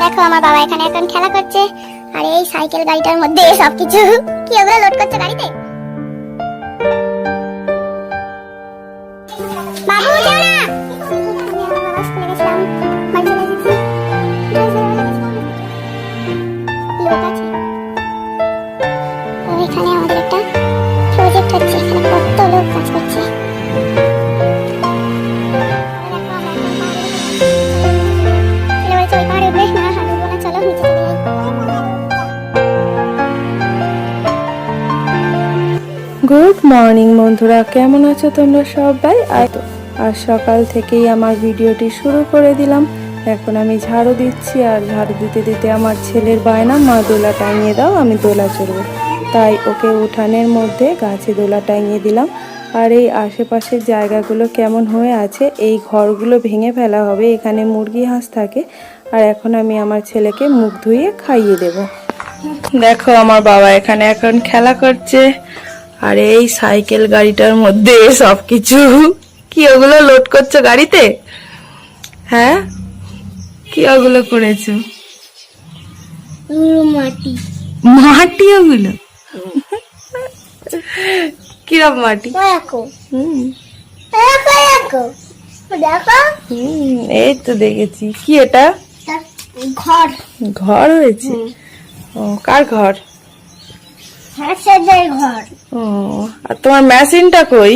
দেখো, আমার বাবা এখানে এখন খেলা করছে। আর এই সাইকেল গাড়িটার মধ্যে সবকিছু। কি ওগুলো লোড করছে গাড়িতে? মর্নিং বন্ধুরা। কেমন আছো তোমরা সবাই? আর সকাল থেকেই আমার ভিডিওটি শুরু করে দিলাম। এখন আমি ঝাড়ু দিচ্ছি, আর ঝাড়ু দিতে দিতে আমার ছেলের বায়না, মা দোলা টাঙিয়ে দাও, আমি দোলা চড়বো। তাই ওকে উঠানের মধ্যে গাছে দোলা টাঙিয়ে দিলাম। আর এই আশেপাশের জায়গাগুলো কেমন হয়ে আছে, এই ঘরগুলো ভেঙে ফেলা হবে, এখানে মুরগি, হাঁস থাকে। আর এখন আমি আমার ছেলেকে মুখ ধুইয়ে খাইয়ে দেব। দেখো, আমার বাবা এখানে এখন খেলা করছে। আর এই সাইকেল গাড়িটার মধ্যে সবকিছু। কি ওগুলো লোড করছ গাড়িতে? হ্যাঁ? কি ওগুলো করেছ? মাটি। মাটি ওগুলো? কিরম মাটি? এই তো দেখেছি। কি এটা? ঘর। ঘর হয়েছে? ও কার ঘর? ঘর। ও আর তোমার মেশিনটা কই?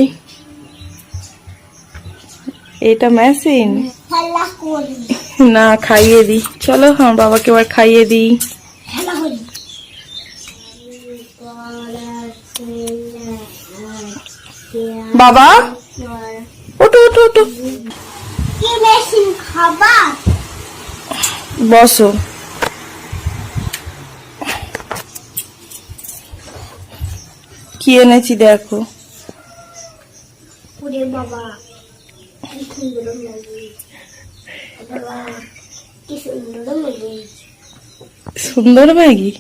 এটা মেশিন? না খাইয়ে দিই চলো আমার বাবাকে এবার খাইয়ে দিই বাবা? ওটো ওটো ওটো বসো। কি এনেছি দেখো। সুন্দর ম্যাগি?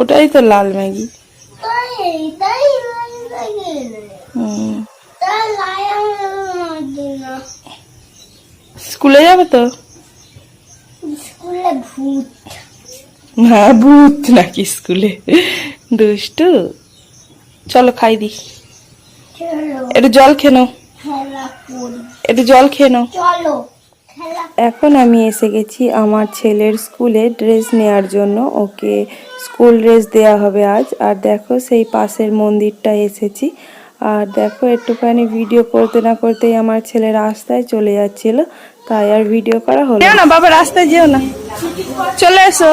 ওটাই তো লাল ম্যাগি। স্কুলে যাবে তো? স্কুলে ভূত। হ্যাঁ ভূত নাকি স্কুলে। দুষ্টু চলো খাই দি একটু জল খেয়ে নাও একটু জল খেয়ে নাও এখন আমি এসে গেছি আমার ছেলের স্কুলে ড্রেস নেয়ার জন্য। ওকে স্কুল ড্রেস দেয়া হবে আজ। আর দেখো সেই পাশের মন্দিরটা এসেছি। আর দেখো একটুখানি ভিডিও করতে না করতেই আমার ছেলে রাস্তায় চলে যাচ্ছিল। তাই আর ভিডিও করা হলো না বাবা রাস্তায় যেও না। চলে এসো।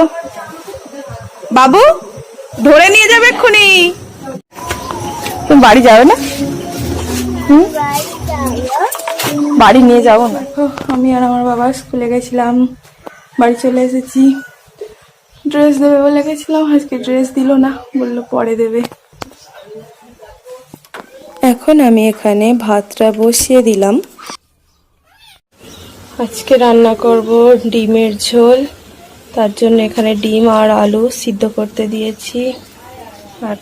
বাবু ধরে নিয়ে যাবে এক্ষুনি। তুমি বাড়ি যাবে না? বাড়ি নিয়ে যাব না। আমি আর আমার বাবা স্কুলে গেছিলাম বাড়ি চলে এসেছি। ড্রেস দেবে বলে গেছিলাম আজকে ড্রেস দিল না বলল পরে দেবে। এখন আমি এখানে ভাতটা বসিয়ে দিলাম। আজকে রান্না করব ডিমের ঝোল। তার জন্য এখানে ডিম আর আলু সিদ্ধ করতে দিয়েছি। আর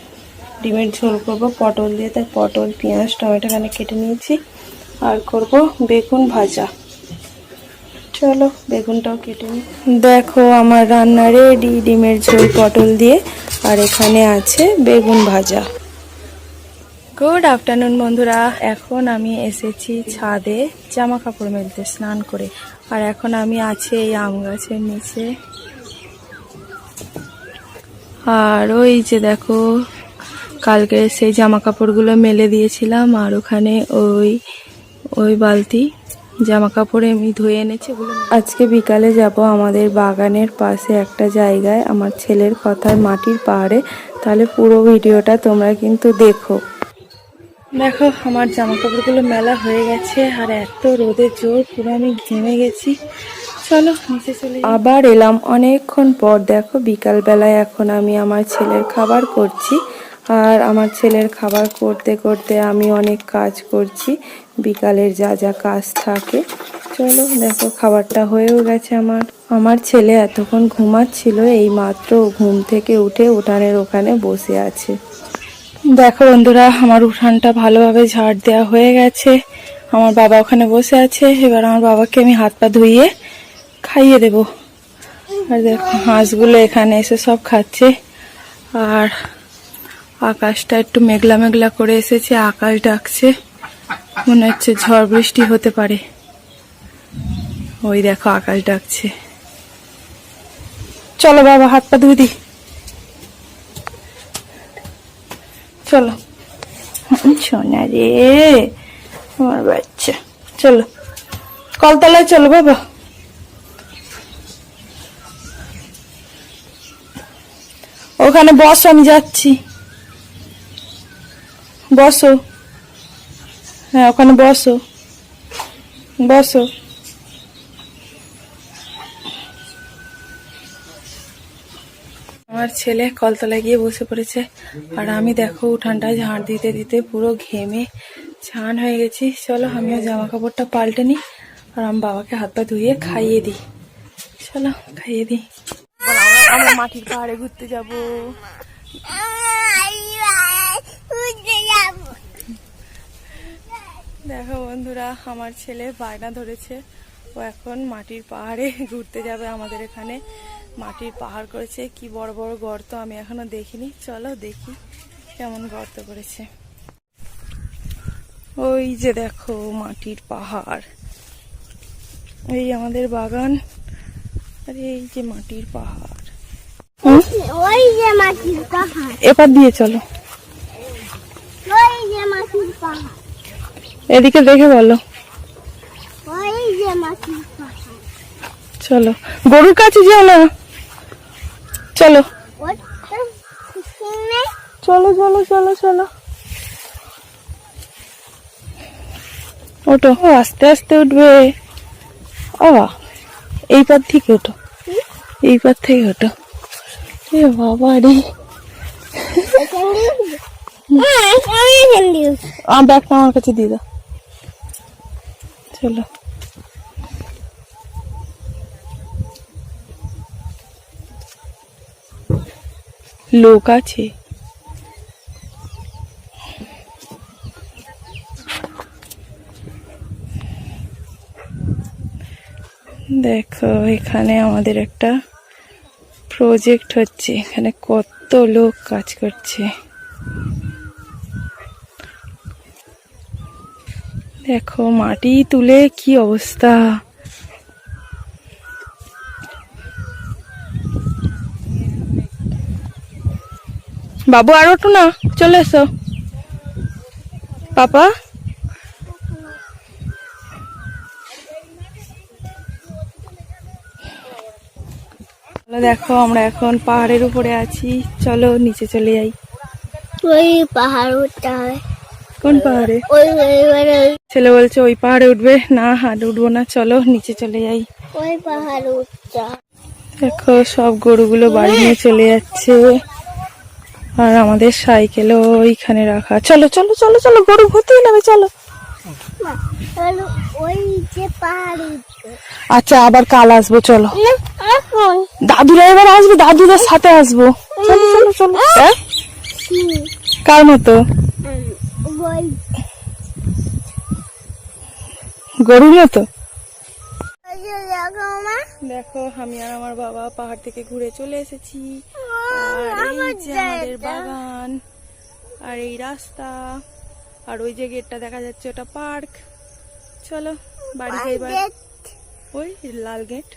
ডিমের ঝোল করব পটল দিয়ে, তাই পটল, পেঁয়াজ, টমেটো এখানে কেটে নিয়েছি। আর করব বেগুন ভাজা। চলো বেগুনটাও কেটে নিই। দেখো আমার রান্না রেডি ডিমের ঝোল, পটল দিয়ে। আর এখানে আছে বেগুন ভাজা। গুড আফটারনুন বন্ধুরা। এখন আমি এসেছি ছাদে জামা কাপড় মেলতে, স্নান করে। আর এখন আমি আছি এই আম গাছের নিচে। আর ওই যে দেখো কালকে সেই জামা কাপড়গুলো মেলে দিয়েছিলাম আর ওখানে ওই ওই বালতি জামা কাপড় আমি ধুয়ে এনেছি আজকে বিকালে যাব আমাদের বাগানের পাশে একটা জায়গায় আমার ছেলের কথায় মাটির পাহাড়ে তাহলে পুরো ভিডিওটা তোমরা কিন্তু দেখো। দেখো আমার জামা কাপড়গুলো মেলা হয়ে গেছে আর এত রোদের জোর পুরো আমি ঘেমে গেছি। চলো আবার এলাম অনেকক্ষণ পর। দেখো বিকাল বেলায় এখন আমি আমার ছেলের খাবার করছি। আর আমার ছেলের খাবার করতে করতে আমি অনেক কাজ করছি। বিকালের যা যা কাজ থাকে। চলো, দেখো, খাবারটা হয়েও গেছে আমার। আমার ছেলে এতক্ষণ ঘুমাচ্ছিল, এই মাত্র ঘুম থেকে উঠে উঠানের ওখানে বসে আছে। দেখো বন্ধুরা, আমার উঠানটা ভালোভাবে ঝাড় দেওয়া হয়ে গেছে। আমার বাবা ওখানে বসে আছে। এবার আমার বাবাকে আমি হাত পা ধুইয়ে খাইয়ে দেব। আর দেখো, হাঁসগুলো এখানে এসে সব খাচ্ছে। আর আকাশটা একটু মেঘলা মেঘলা করে এসেছে, আকাশ ডাকছে। মনে হচ্ছে ঝড় বৃষ্টি হতে পারে। ওই দেখো, আকাশ ডাকছে। চলো বাবা, হাত পা ধুয়ে দি চলো। সোনা রে আমার বাচ্চা। চলো। কলতলায় চলো বাবা। ওখানে বসো, আমি যাচ্ছি। বসো। হ্যাঁ ওখানে বসো। বসো। আমার ছেলে কলতলায় গিয়ে বসে পড়েছে। আর আমি দেখো, উঠানটায় ঝাড় দিতে দিতে পুরো ঘেমে ছান হয়ে গেছি। চলো, আমিও জামা কাপড়টা পাল্টে নিই, আর আমি বাবাকে হাত পা ধুয়ে খাইয়ে দিই। চলো, খাইয়ে দিই। আমরা মাটির পাহাড়ে ঘুরতে যাব। দেখো বন্ধুরা, আমার ছেলে বায়না ধরেছে। ও এখন মাটির পাহাড়ে ঘুরতে যাবে আমাদের এখানে। মাটির পাহাড় করেছে, কি বড় বড় গর্ত আমি এখনও দেখিনি। চলো দেখি কেমন গর্ত করেছে। ওই যে দেখো মাটির পাহাড়। এই আমাদের বাগান। আর, এই যে মাটির পাহাড়। ওই যে মাটির পাহাড়। এপার দিয়ে চলো। ওই যে মাটির পাহাড়। এদিকে দেখে বলো। ওই যে মাটির পাহাড়। চলো। গরুর কাছে যেও না। চলো। চলো চলো চলো চলো। ওটো আস্তে আস্তে উঠবে। ও এই পার থেকে ওটো এই পার থেকে ওঠো। এ বাবা রে। ব্যাগটা আমার কাছে দিয়ে দাও। চলো। লোক আছে। দেখো, এখানে আমাদের একটা প্রজেক্ট হচ্ছে, এখানে কত লোক কাজ করছে। দেখো, মাটি তুলে কি অবস্থা। বাবু আর ওঠো না, চলে এসো। পাপা? চলো দেখো আমরা এখন পাহাড়ের উপরে আছি। চলো নিচে চলে যাই। ওই পাহাড় উঠতে হবে। কোন পাহাড়ে? ওই ছেলে বলছে ওই পাহাড়ে উঠবে। না হাট উঠবো না। চলো নিচে চলে যাই। ওই পাহাড় উঠতে দেখো সব গরুগুলো বাড়ি নিয়ে চলে যাচ্ছে। আর আমাদের সাইকেলও ওইখানে রাখা। চলো চলো চলো চলো গরু ভর্তি নেবে চলো। আচ্ছা আবার কাল আসব চলো। দাদুরা এবার আসবে দাদুদের সাথে আসব। চলো চলো চলো। হ্যাঁ? কার মতো? গরুর মতো? দেখো আমি আর আমার বাবা পাহাড় থেকে ঘুরে চলে এসেছি। আর এই যে আমাদের বাগান আর এই রাস্তা। আর ওই যে গেটটা দেখা যাচ্ছে ওটা পার্ক। চলো বাড়ি ওই লাল গেট।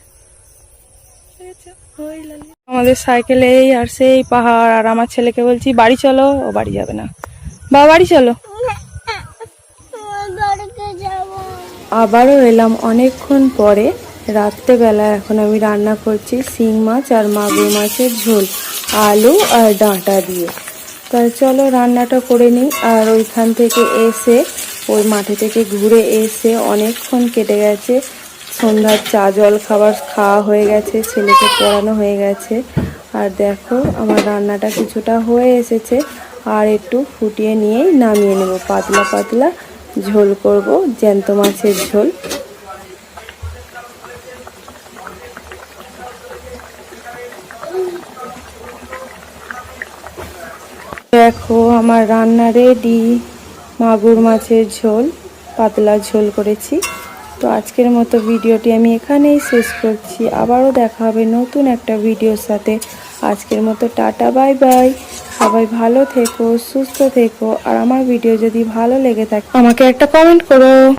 আমাদের সাইকেলে এই আর সেই পাহাড় আর আমার ছেলেকে বলছি বাড়ি চলো ও বাড়ি যাবে না। বা বাড়ি চলো। আবারও এলাম অনেকক্ষণ পরে। রাত্রেবেলা এখন আমি রান্না করছি শিং মাছ আর মাগুর মাছের ঝোল আলু আর ডাঁটা দিয়ে। তা চলো রান্নাটা করে নিই আর ওইখান থেকে এসে, ওই মাঠে থেকে ঘুরে এসে অনেকক্ষণ কেটে গেছে। সন্ধ্যার চা জল খাবার খাওয়া হয়ে গেছে, ছেলেকে পড়ানো হয়ে গেছে। আর দেখো আমার রান্নাটা কিছুটা হয়ে এসেছে। আর একটু ফুটিয়ে নিয়েই নামিয়ে নেব। পাতলা পাতলা ঝোল করব, জ্যান্ত মাছের ঝোল। দেখো, আমার রান্না রেডি মাগুর মাছের ঝোল, পাতলা ঝোল করেছি। তো আজকের মতো ভিডিওটি আমি এখানেই শেষ করছি। আবারও দেখা হবে নতুন একটা ভিডিওর সাথে। আজকের মতো টাটা, বাই বাই। সবাই ভালো থেকো, সুস্থ থেকো। আর আমার ভিডিও যদি ভালো লেগে থাকে, আমাকে একটা কমেন্ট করো।